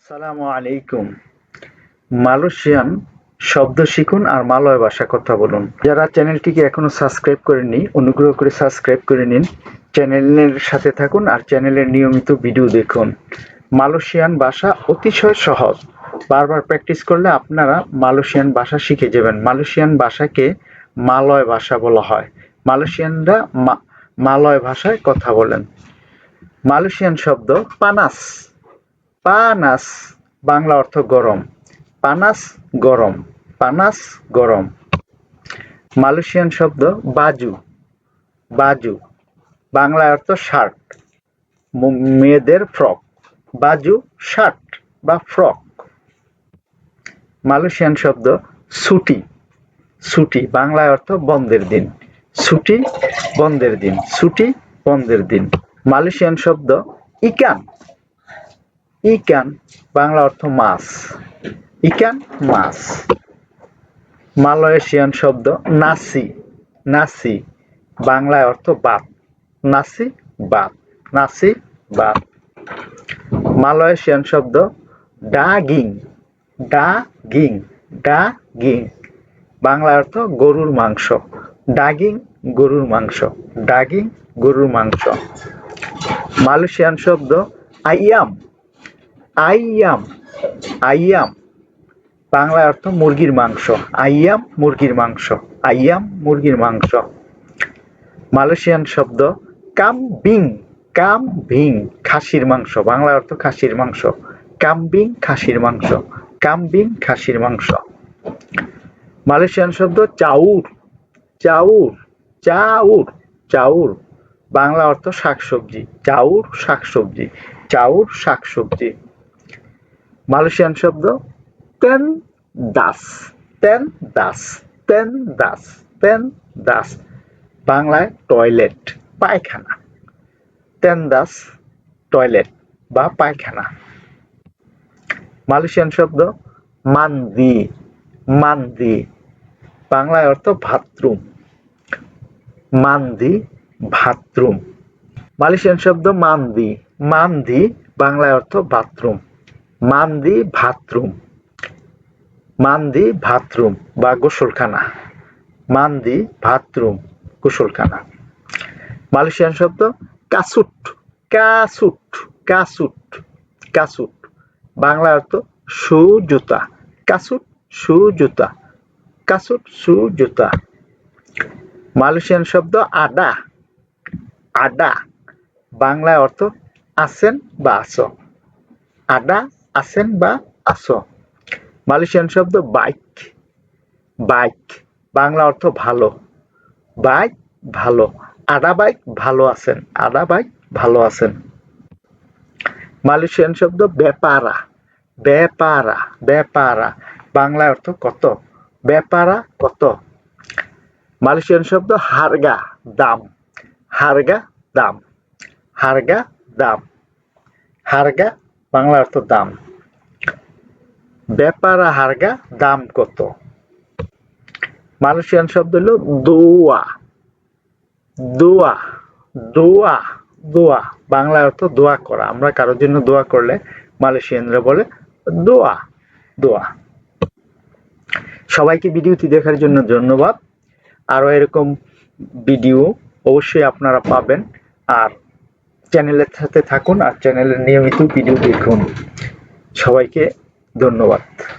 আসসালামু আলাইকুম। মালয়েশিয়ান শব্দ শিখুন আর মালয় ভাষা কথা বলুন। যারা চ্যানেলটিকে এখনও সাবস্ক্রাইব করেননি, অনুগ্রহ করে সাবস্ক্রাইব করে নিন। চ্যানেলের সাথে থাকুন আর চ্যানেলের নিয়মিত ভিডিও দেখুন। মালয়েশিয়ান ভাষা অতিশয় সহজ। বারবার প্র্যাকটিস করলে আপনারা মালয়েশিয়ান ভাষা শিখে যাবেন। মালয়েশিয়ান ভাষাকে মালয় ভাষা বলা হয়। মালয়েশিয়ানরা মালয় ভাষায় কথা বলেন। মালয়েশিয়ান শব্দ পানাস। পানাস, বাংলা অর্থ গরম। পানাস গরম পানাস গরম। মালয়েশিয়ান শব্দ বাজু বাজু। বাংলা অর্থ শার্ট মেয়েদের ফ্রক। বাজু, শার্ট বা ফ্রক। মালয়েশিয়ান শব্দ ছুটি ছুটি বাংলায় অর্থ বন্ধের দিন। ছুটি বন্ধের দিন। ছুটি বন্ধের দিন। মালয়েশিয়ান শব্দ ইকান। ইকান, বাংলা অর্থ মাছ। ইকান, মাছ। মালয়েশিয়ান শব্দ নাসি নাসি। বাংলায় অর্থ ভাত নাসি ভাত নাসি ভাত মালয়েশিয়ান শব্দ ডাগিং ডাগিং ডাগিং। বাংলা অর্থ গরুর মাংস। ডাগিং, গরুর মাংস। ডাগিং, গরুর মাংস। মালয়েশিয়ান শব্দ আইয়াম। আইয়াম আইয়াম। বাংলা অর্থ মুরগির মাংস। আইয়াম, মুরগির মাংস। আইয়াম, মুরগির মাংস। মালয়েশিয়ান শব্দ কামবিং কামবিং খাসির মাংস। বাংলা অর্থ খাসির মাংস। কামবিং, খাসির মাংস। কামবিং, খাসির মাংস। মালয়েশিয়ান শব্দ চাউর। চাউর চাউর চাউর। বাংলা অর্থ শাকসবজি। চাউর শাকসবজি। চাউর, শাকসবজি। মালয়েশিয়ান শব্দ তেন দাস তেন দাস তেন দাস তেন দাস বাংলায় টয়লেট পায়খানা। তেন দাস টয়লেট বা পায়খানা। মালয়েশিয়ান শব্দ মান্দি মান্দি বাংলায় অর্থ বাথরুম মান্দি বাথরুম মালয়েশিয়ান শব্দ মান্দি মান্দি বাংলায় অর্থ বাথরুম মান্দি বাথরুম। মান্দি বাথরুম বা গোসলখানা। মান্দি বাথরুম, গোসলখানা। মালয়েশিয়ান শব্দ কাসুট কাসুট কাসুট কাসুট। বাংলা অর্থ শু জুতা কাসুট শু জুতা কাসুট শু জুতা মালয়েশিয়ান শব্দ আডা। আডা। বাংলা অর্থ আছেন বা আছো আডা আছেন বা আছো? মালয়েশিয়ান শব্দ বাইক। বাইক, বাংলা অর্থ ভালো। বাইক ভালো। আডা বাইক ভালো আছেন। আডা বাইক ভালো আছেন। মালয়েশিয়ান শব্দ ব্যাপারা। ব্যাপারা ব্যাপারা। বাংলা অর্থ কত? ব্যাপারা কত? মালয়েশিয়ান শব্দ হারগা, দাম। হারগা দাম। হারগা দাম। হারগা বাংলা অর্থ দাম। ব্যাপার হারগা, দাম কত? মালয়েশিয়ান শব্দ হলো দোয়া। দোয়া দোয়া দোয়া। বাংলা অর্থ দোয়া করা। আমরা কারোর জন্য দোয়া করলে মালয়েশিয়ানরা বলে দোয়া দোয়া। সবাইকে ভিডিওটি দেখার জন্য ধন্যবাদ। আরও এরকম ভিডিও অবশ্যই আপনারা পাবেন। আর চ্যানেলের সাথে থাকুন আর চ্যানেলের নিয়মিত ভিডিও দেখুন। সবাইকে ধন্যবাদ।